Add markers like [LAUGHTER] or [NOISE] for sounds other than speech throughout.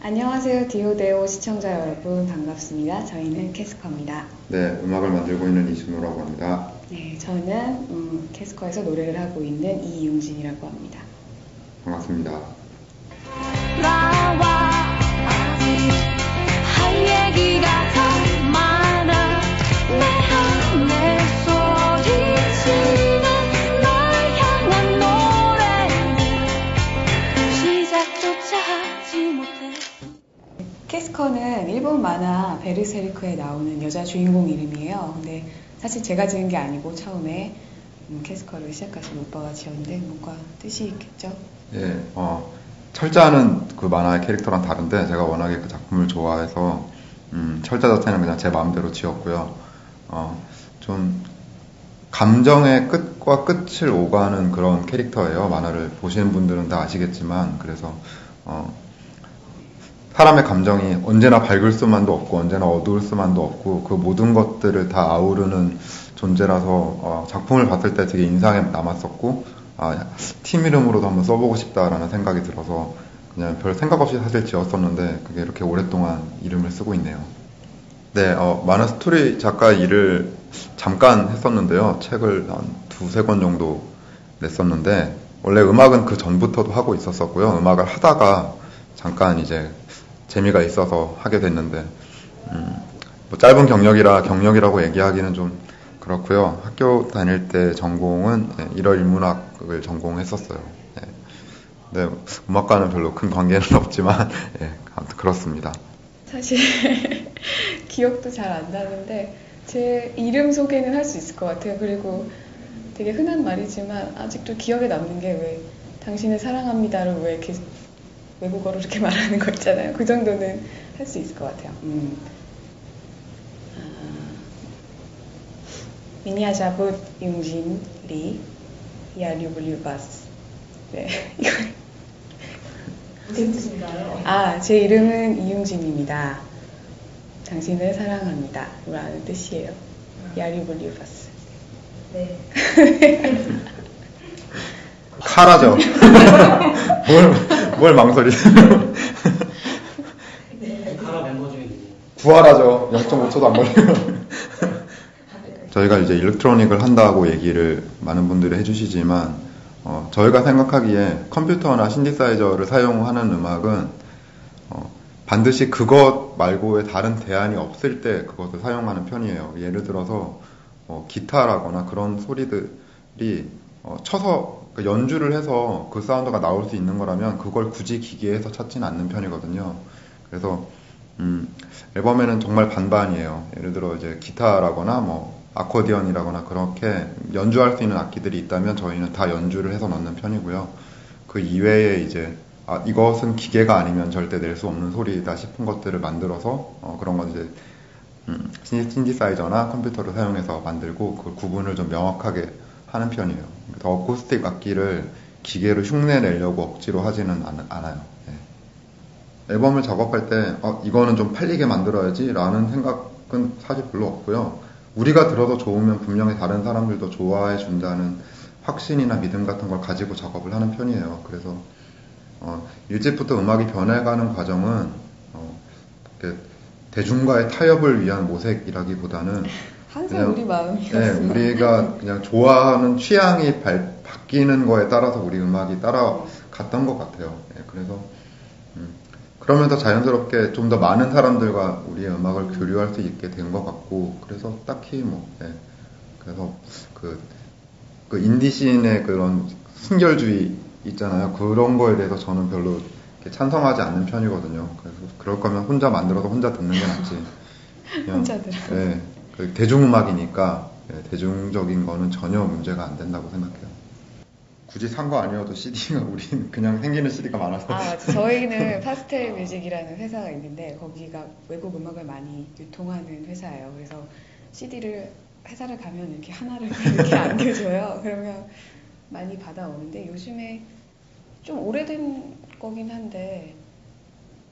안녕하세요. 디오데오 시청자 여러분 반갑습니다. 저희는 캐스커입니다. 네, 음악을 만들고 있는 이준호라고 합니다. 네, 저는 음, 캐스커에서 노래를 하고 있는 이용진이라고 합니다. 반갑습니다. 캐스커는 일본 만화 베르세르크에 나오는 여자 주인공 이름이에요. 근데 사실 제가 지은 게 아니고 처음에 음, 캐스커를 시작하신 오빠가 지었는데 뭔가 뜻이 있겠죠? 예, 어, 철자는 그 만화의 캐릭터랑 다른데 제가 워낙에 그 작품을 좋아해서 음, 철자 자체는 그냥 제 마음대로 지었고요. 어, 좀 감정의 끝과 끝을 오가는 그런 캐릭터예요. 만화를 보시는 분들은 다 아시겠지만 그래서 어, 사람의 감정이 언제나 밝을 수만도 없고 언제나 어두울 수만도 없고 그 모든 것들을 다 아우르는 존재라서 어, 작품을 봤을 때 되게 인상에 남았었고 아, 팀 이름으로도 한번 써보고 싶다라는 생각이 들어서 그냥 별 생각 없이 사실 지었었는데 그게 이렇게 오랫동안 이름을 쓰고 있네요. 네, 어, 만화 스토리 작가 일을 잠깐 했었는데요. 책을 한 두세 권 정도 냈었는데 원래 음악은 그 전부터도 하고 있었었고요. 음악을 하다가 잠깐 이제 재미가 있어서 하게 됐는데 음, 뭐 짧은 경력이라 경력이라고 얘기하기는 좀 그렇고요. 학교 다닐 때 전공은 예, 일어일문학을 전공했었어요. 예. 네, 음악과는 별로 큰 관계는 [LAUGHS] 없지만 예, 아무튼 그렇습니다. 사실 [LAUGHS] 기억도 잘 안 나는데 제 이름 소개는 할 수 있을 것 같아요. 그리고 되게 흔한 말이지만 아직도 기억에 남는 게 왜 당신을 사랑합니다를 왜 이렇게 외국어로 이렇게 [LAUGHS] 말하는 거 있잖아요. 그 정도는 할 수 있을 것 같아요. 음. 아, 미니아자붓 융진 리 야류블류바스 네 [LAUGHS] 무슨 뜻인가요? 아, 제 이름은 이용진입니다. 당신을 사랑합니다. 라는 뜻이에요. 야리블리바스. 네. [LAUGHS] 카라죠. [LAUGHS] 뭘, 뭘 망설이세요? 카라 멤버 중에 누구? 부활하죠. 0.5초도 안 걸려요. 저희가 이제 일렉트로닉을 한다고 얘기를 많은 분들이 해주시지만 어, 저희가 생각하기에 컴퓨터나 신디사이저를 사용하는 음악은 어, 반드시 그것 말고의 다른 대안이 없을 때 그것을 사용하는 편이에요. 예를 들어서 어, 기타라거나 그런 소리들이 어, 쳐서 그 연주를 해서 그 사운드가 나올 수 있는 거라면 그걸 굳이 기계에서 찾지는 않는 편이거든요. 그래서 음, 앨범에는 정말 반반이에요. 예를 들어 이제 기타라거나 뭐 아코디언이라거나 그렇게 연주할 수 있는 악기들이 있다면 저희는 다 연주를 해서 넣는 편이고요. 그 이외에 이제 아, 이것은 기계가 아니면 절대 낼 수 없는 소리다 싶은 것들을 만들어서 어, 그런 건 이제 음, 신- 신디사이저나 컴퓨터를 사용해서 만들고 그 구분을 좀 명확하게 하는 편이에요. 더 어쿠스틱 악기를 기계로 흉내 내려고 억지로 하지는 않, 않아요. 네. 앨범을 작업할 때 어, 이거는 좀 팔리게 만들어야지 라는 생각은 사실 별로 없고요. 우리가 들어도 좋으면 분명히 다른 사람들도 좋아해 준다는 확신이나 믿음 같은 걸 가지고 작업을 하는 편이에요. 그래서 어, 일찍부터 음악이 변해가는 과정은 어, 대중과의 타협을 위한 모색이라기보다는 항상 우리 네, 마음이었어요. 우리가 그냥 좋아하는 취향이 발- 바뀌는 거에 따라서 우리 음악이 따라갔던 것 같아요. 네, 그래서 음, 그러면서 자연스럽게 좀 더 많은 사람들과 우리의 음악을 교류할 수 있게 된 것 같고 그래서 딱히 뭐 네, 그래서 그, 그 인디씬의 그런 순결주의 있잖아요. 그런 거에 대해서 저는 별로 찬성하지 않는 편이거든요. 그래서 그럴 거면 혼자 만들어서 혼자 듣는 게 낫지. [LAUGHS] 그냥, 혼자 들어. 네, 그 대중음악이니까 예, 대중적인 거는 전혀 문제가 안 된다고 생각해요. 굳이 산 거 아니어도 CD가 우린 [LAUGHS] 그냥 생기는 CD가 많아서 아. 저희는 [LAUGHS] 파스텔 뮤직이라는 회사가 있는데 거기가 외국 음악을 많이 유통하는 회사예요. 그래서 CD를 회사를 가면 이렇게 하나를 [LAUGHS] 이렇게 안겨줘요. 그러면 많이 받아오는데 요즘에 좀 오래된 거긴 한데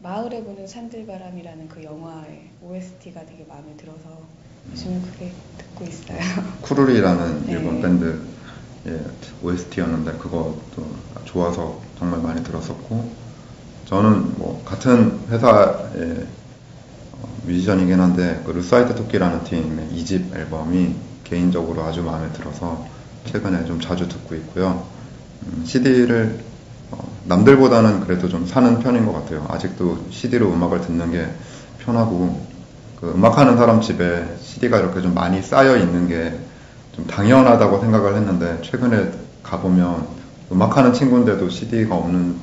마을에 부는 산들바람이라는 그 영화의 OST가 되게 마음에 들어서 요즘 그게 듣고 있어요. [LAUGHS] 쿠루리라는 네. 일본 밴드 예, OST였는데 그것도 좋아서 정말 많이 들었었고 저는 뭐 같은 회사의 어, 뮤지션이긴 한데 그 루사이트 토끼라는 팀의 2집 앨범이 개인적으로 아주 마음에 들어서 최근에 좀 자주 듣고 있고요. CD를 남들보다는 그래도 좀 사는 편인 것 같아요. 아직도 CD로 음악을 듣는 게 편하고 그 음악하는 사람 집에 CD가 이렇게 좀 많이 쌓여 있는 게 좀 당연하다고 생각을 했는데 최근에 가보면 음악하는 친구인데도 CD가 없는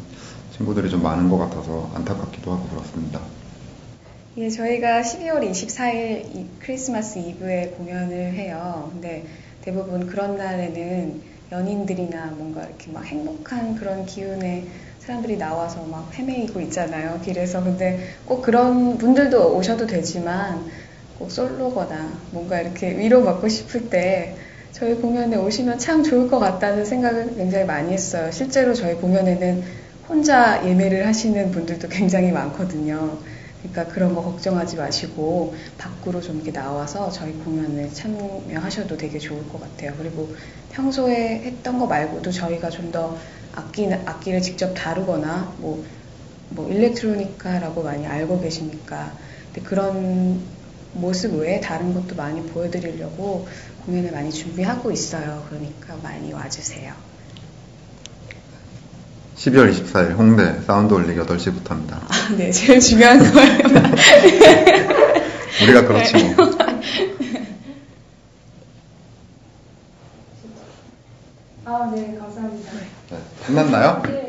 친구들이 좀 많은 것 같아서 안타깝기도 하고 그렇습니다. 예, 저희가 12월 24일 이- 크리스마스 이브에 공연을 해요. 근데 대부분 그런 날에는 연인들이나 뭔가 이렇게 막 행복한 그런 기운의 사람들이 나와서 막 헤매이고 있잖아요. 길에서. 근데 꼭 그런 분들도 오셔도 되지만 꼭 솔로거나 뭔가 이렇게 위로받고 싶을 때 저희 공연에 오시면 참 좋을 것 같다는 생각을 굉장히 많이 했어요. 실제로 저희 공연에는 혼자 예매를 하시는 분들도 굉장히 많거든요. 그러니까 그런 거 걱정하지 마시고 밖으로 좀 이렇게 나와서 저희 공연에 참여하셔도 되게 좋을 것 같아요. 그리고 평소에 했던 거 말고도 저희가 좀 더 악기, 악기를 직접 다루거나 뭐, 뭐 일렉트로니카라고 많이 알고 계시니까 근데 그런 모습 외에 다른 것도 많이 보여드리려고 공연을 많이 준비하고 있어요. 그러니까 많이 와주세요. 12월 24일 홍대 사운드 올리기 8시부터입니다. 아, 네, 제일 중요한 거예요. [LAUGHS] 우리가 그렇지 뭐. 끝났나요? 네.